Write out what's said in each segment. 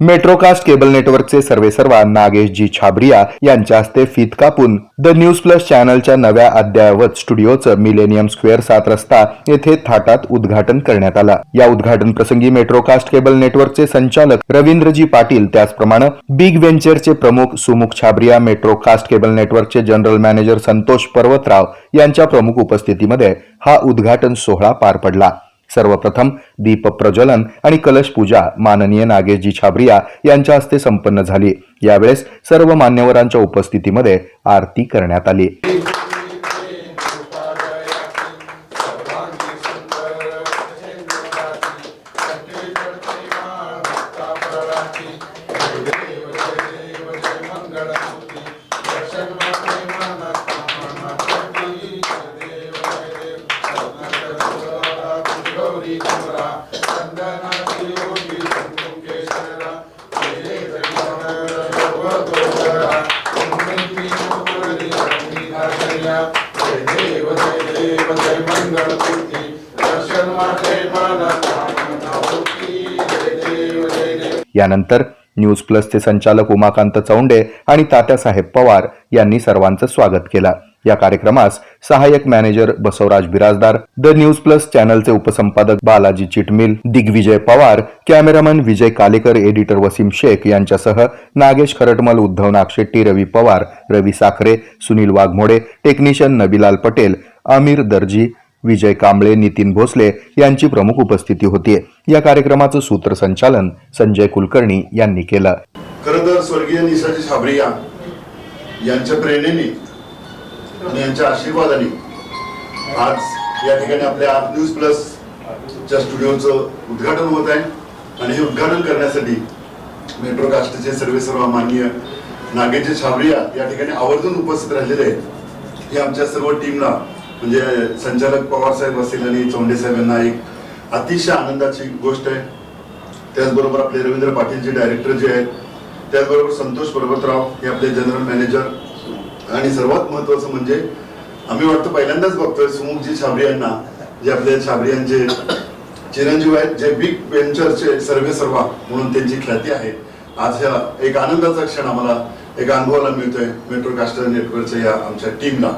Metrocast cable नेटवर्कचे सर्वेसर्वा नागेश जी छाबरिया यांच्या हस्ते फीत कापून द न्यूज प्लस चॅनलच्या नव्या अद्ययावत स्टुडिओचं मिलेनियम स्क्वेअर सात रस्ता येथे थाटात उद्घाटन करण्यात आलं. या उद्घाटन प्रसंगी मेट्रोकास्ट केबल नेटवर्कचे संचालक रवींद्रजी पाटील त्याचप्रमाणे बिग व्हेंचरचे प्रमुख सुमुख छाबरिया मेट्रोकास्ट केबल नेटवर्कचे जनरल मॅनेजर संतोष पर्वतराव यांच्या प्रमुख उपस्थितीमध्ये हा उद्घाटन सोहळा पार पडला. सर्वप्रथम दीप प्रज्वलन आणि कलश पूजा माननीय नागेशजी छाबरिया यांच्या हस्ते संपन्न झाली. यावेळेस सर्व मान्यवरांच्या उपस्थितीमध्ये आरती करण्यात आली. यानंतर न्यूज प्लसचे संचालक उमाकांत चौंडे आणि तात्यासाहेब पवार यांनी सर्वांचं स्वागत केलं. या कार्यक्रमास सहाय्यक manager Basavaraj Birajdar the news plus चॅनलचे उपसंपादक बालाजी चिटमिल दिग्विजय पवार कॅमेरामन विजय कालेकर एडिटर वसीम शेख यांच्यासह नागेश खरटमल उद्धव नागशेट्टी रवी पवार रवी साखरे सुनील वाघमोडे टेक्निशियन नबीलाल पटेल आमिर दर्जी विजय कांबळे नितीन भोसले यांची प्रमुख उपस्थिती होती. या कार्यक्रमाचं सूत्रसंचालन संजय कुलकर्णी यांनी केलं. खरं तर स्वर्गीय निसाजी छाबरिया यांच्या प्रेरणेने आणि यांच्या आशीर्वादाने आज या ठिकाणी आपल्या न्यूज प्लस च्या स्टुडिओचं उद्घाटन होत आहे. आणि हे उद्घाटन करण्यासाठी मेट्रोकास्टचे सर्वे सर्व माननीय नागेशजी छाबरिया या ठिकाणी आवर्जून उपस्थित राहिलेले आहेत. हे आमच्या सर्व टीमला म्हणजे संचालक पवार साहेब असतील आणि चौंडे साहेब यांना एक अतिशय आनंदाची गोष्ट आहे. त्याचबरोबर आपले रवींद्र पाटील जे डायरेक्टर जे आहेत त्याचबरोबर संतोष पर्वतराव हे आपले जनरल मॅनेजर आणि सर्वात महत्वाचं म्हणजे आम्ही वाटतं पहिल्यांदाच बघतोय सुमुखजी छाबरी यांना जे आपल्या छाबरी यांचे चिरंजीव आहेत जे बिग वेंचरचे सर्वे सर्वा म्हणून त्यांची ख्याती आहे. आज ह्या एक आनंदाचा क्षण आम्हाला एक अनुभवाला मिळतोय मेट्रो कास्टर नेटवर्कच्या या आमच्या टीमला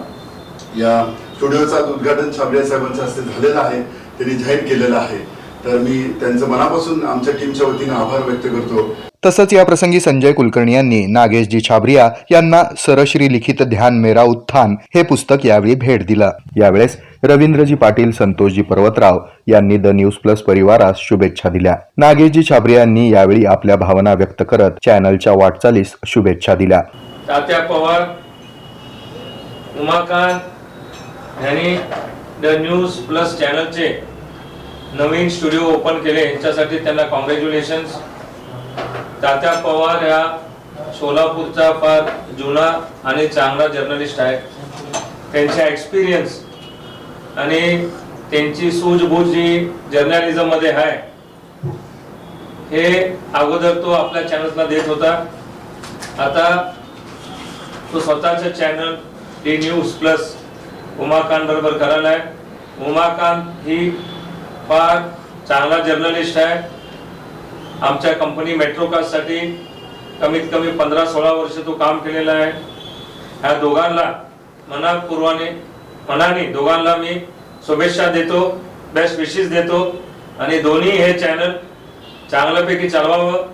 या स्टुडिओचा उद्घाटन छाबरिया साहेबांच्या हस्ते झालेलं आहे त्यांनी जाहीर केलेलं आहे. तर मी त्यांचं मनापासून आमच्या टीमच्या वतीने आभार व्यक्त करतो. तसंच या प्रसंगी संजय कुलकर्णी यांनी नागेशजी छाबरिया यांना सरश्री लिखित ध्यान मेरा उत्थान हे पुस्तक यावेळी भेट दिलं. यावेळेस रवींद्रजी पाटील संतोषजी पर्वतराव यांनी द न्यूज प्लस परिवारास शुभेच्छा दिल्या. नागेशजी छाबरिया यांनी यावेळी आपल्या भावना व्यक्त करत चॅनलच्या वाटचालीस शुभेच्छा दिल्या. तात्या पवार उमाकांत यांनी द न्यूज प्लस चॅनलचे नवीन स्टुडिओ ओपन केले. यांच्यासाठी त्यांना कॉंग्रॅच्युलेशन्स तात्या पवार या सोलापूरचा फार जुना आणि चांगला जर्नलिस्ट आहे. त्यांचा एक्सपिरियन्स आणि त्यांची सूझबूझ जी जर्नलिझममध्ये आहे हे अगोदर तो आपल्या चॅनल्सला देत होता. आता तो स्वतःचं channel D news plus Umakant बरोबर करायला आहे. उमाकांत ही फार चांगला जर्नलिस्ट आहे. आमच्या कंपनी मेट्रोकास्टसाठी कमीत कमी पंधरा सोळा वर्ष तो काम केलेला आहे. ह्या दोघांना मनापूर्वाने मनाने दोघांना मी शुभेच्छा देतो बेस्ट विशेष देतो आणि दोन्ही हे चॅनल चांगल्यापैकी चालवावं.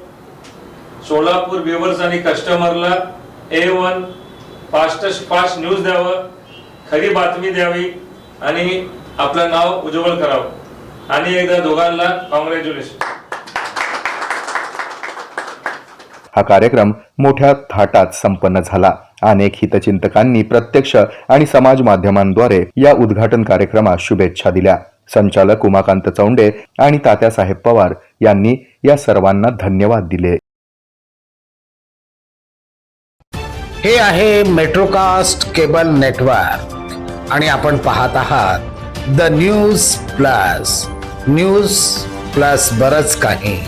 सोलापूर व्ह्युअर्स आणि कस्टमरला A one fast fast news द्यावं खरी बातमी द्यावी आणि आपलं नाव उज्ज्वल करावं. आणि एकदा दोघांना कॉंग्रॅच्युलेशन हा कार्यक्रम मोठ्या थाटात संपन्न झाला. अनेक हितचिंतकांनी प्रत्यक्ष आणि समाज माध्यमांद्वारे या उद्घाटन कार्यक्रमास शुभेच्छा दिल्या. संचालक उमाकांत चौंडे आणि तात्यासाहेब पवार यांनी या सर्वांना धन्यवाद दिले. हे आहे मेट्रोकास्ट केबल नेटवर्क आणि आपण पाहत आहात the news plus. News plus बरच काही.